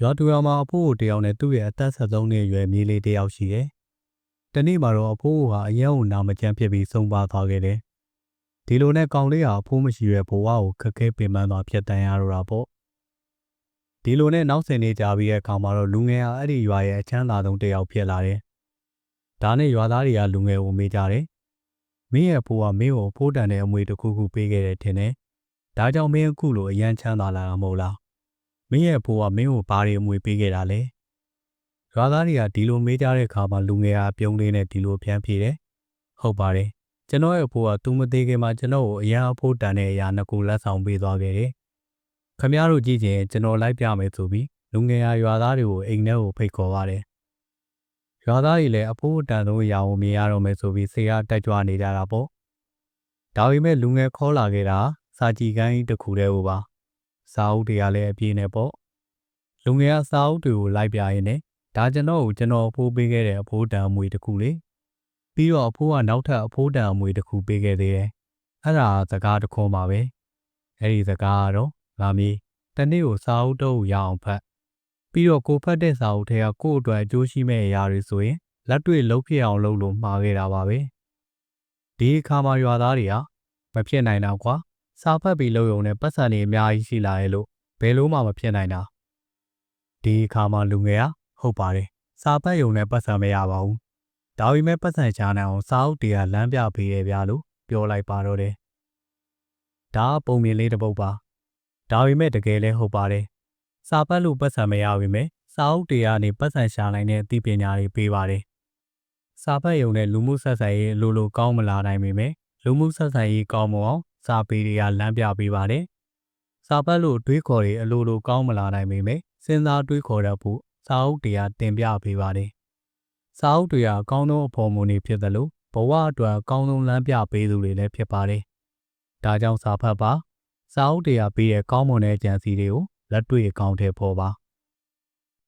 ရွာတူရွာမှာအဖိုးကိုတယောက်နဲ့သူ့ရဲ့အသက်73နှစ်အရွယ်မြေးလေးတယောက်ရှိတယ်။တနေ့မှာတော့အဖိုးဟာအယံကိုနာမကျန်းဖြစ်ပြီးဆုံးပါသွားခဲ့တယ်။ဒီလိုနဲ့ကောင်လေးဟာအဖိုးမရှိတဲ့ဘဝကိုခက်ခဲပင်ပန်းသွားဖြစ်တန်ရတော့တာပေါ့။ဒီလိုနဲ့နောက်ဆယ်နေကြပြီးတဲ့အခါမှာတော့လူငယ်ဟာအဲ့ဒီရွာရဲ့အချမ်းသာဆုံးတယောက်ဖြစ်လာတယ်။ဒါနဲ့ရွာသားတွေကလူငယ်ကိုမေးကြတယ်။မင်းရဲ့ဘိုးကမင်းကိုဖိုးတန်တဲ့အမွေတစ်ခုခုပေးခဲ့တယ်ထင်တယ်။ဒါကြောင့်မင်းအခုလိုအယံချမ်းသာလာတာမဟုတ်လား။ မင်းရဲ့ဘိုးကမင်းကိုဘာတွေအမွေပေးခဲ့တာလဲ။ရွာသားတွေကဒီလိုမေးကြတဲ့အခါမှာလူငယ်ဟာပြုံးလေးနဲ့ဒီလိုပြန်ပြေတယ်။ဟုတ်ပါတယ်။ကျွန်တော်ရဲ့ဘိုးကသူမသေးခင်မှာကျွန်တော်ကိုအယံအဖို့တန်တဲ့အရာနှစ်ခုလက်ဆောင်ပေးသွားခဲ့တယ်။ခမည်းတော်ကြည့်ချင်ကျွန်တော်လိုက်ပြမယ်ဆိုပြီးလူငယ်ဟာရွာသားတွေကိုအိမ်ထဲကိုဖိတ်ခေါ်ပါတယ်။ရွာသားတွေလည်းအဖို့တန်ဆုံးအရာကိုမြင်ရတော့မယ်ဆိုပြီးဆေးအားတက်ကြွနေကြတာပေါ့။ဒါပေမဲ့လူငယ်ခေါ်လာခဲ့တာစာကြည်ကိုင်းတစ်ခုတည်းဟိုပါ။ စာအုပ်တွေကလည်းအပြည့်နဲ့ပေါ့။လူငယ်ကစာအုပ်တွေကိုလိုက်ပြရင်းနဲ့ဒါကျွန်တော်ကိုကျွန်တော်အဖိုးပေးခဲ့တဲ့အဖိုးတန်အမွေတစ်ခုလေ။ပြီးတော့အဖိုးကနောက်ထပ်အဖိုးတန်အမွေတစ်ခုပေးခဲ့သေးတယ်။အဲ့ဒါစကားတစ်ခုမှပဲ။အဲ့ဒီစကားကတော့ငါမီးတနေ့ကိုစာအုပ်တော့ရအောင်ဖတ်။ပြီးတော့ကိုဖတ်တဲ့စာအုပ်ထဲကကို့အတွက်အကျိုးရှိမဲ့အရာတွေဆိုရင်လက်တွေ့လုပ်ဖြစ်အောင်လုပ်လို့မှားခဲ့တာပါပဲ။ဒီအခါမှာရွာသားတွေကမဖြစ်နိုင်တော့ကွာ။ စာဖတ်ပြီးလုပ်ရုံနဲ့ပတ်စံတွေအများကြီးရှိလာရဲ့လို့ဘယ်လို့မှမဖြစ်နိုင်တာ။ဒီအခါမှာလူငယ်ကဟုတ်ပါတယ်။စာဖတ်ရုံနဲ့ပတ်စံမရပါဘူး။ဒါပေမဲ့ပတ်စံချာနိုင်အောင်စာအုပ်တွေကလမ်းပြပေးတယ်ဗျာလို့ပြောလိုက်ပါတော့တယ်။ဒါကပုံမြင်လေးတစ်ပုဒ်ပါ။ဒါပေမဲ့တကယ်လဲဟုတ်ပါတယ်။စာပတ်လို့ပတ်စံမရပါပဲ။စာအုပ်တွေကနေပတ်စံရှာနိုင်တဲ့အသိပညာတွေပေးပါတယ်။စာဖတ်ရုံနဲ့လူမှုဆက်ဆံရေးအလိုလိုကောင်းမလာနိုင်ပေမဲ့လူမှုဆက်ဆံရေးကောင်းမအောင် စာပေတွေကလမ်းပြပေးပါတယ်။စာပတ်လို့တွေးခေါ်တွေအလိုလိုကောင်းမလာနိုင်ပေမဲ့စဉ်းစားတွေးခေါ်တတ်ဖို့စာအုပ်တွေကတင်ပြပေးပါတယ်။စာအုပ်တွေကအကောင်းဆုံးအဖော်မူတွေဖြစ်သလိုဘဝအတွက်အကောင်းဆုံးလမ်းပြပေးသူတွေလည်းဖြစ်ပါတယ်။ဒါကြောင့်စာဖတ်ပါစာအုပ်တွေကပေးတဲ့ကောင်းမွန်တဲ့ကြံစီတွေကိုလက်တွေ့အကောင့်ထဲပေါ်ပါ။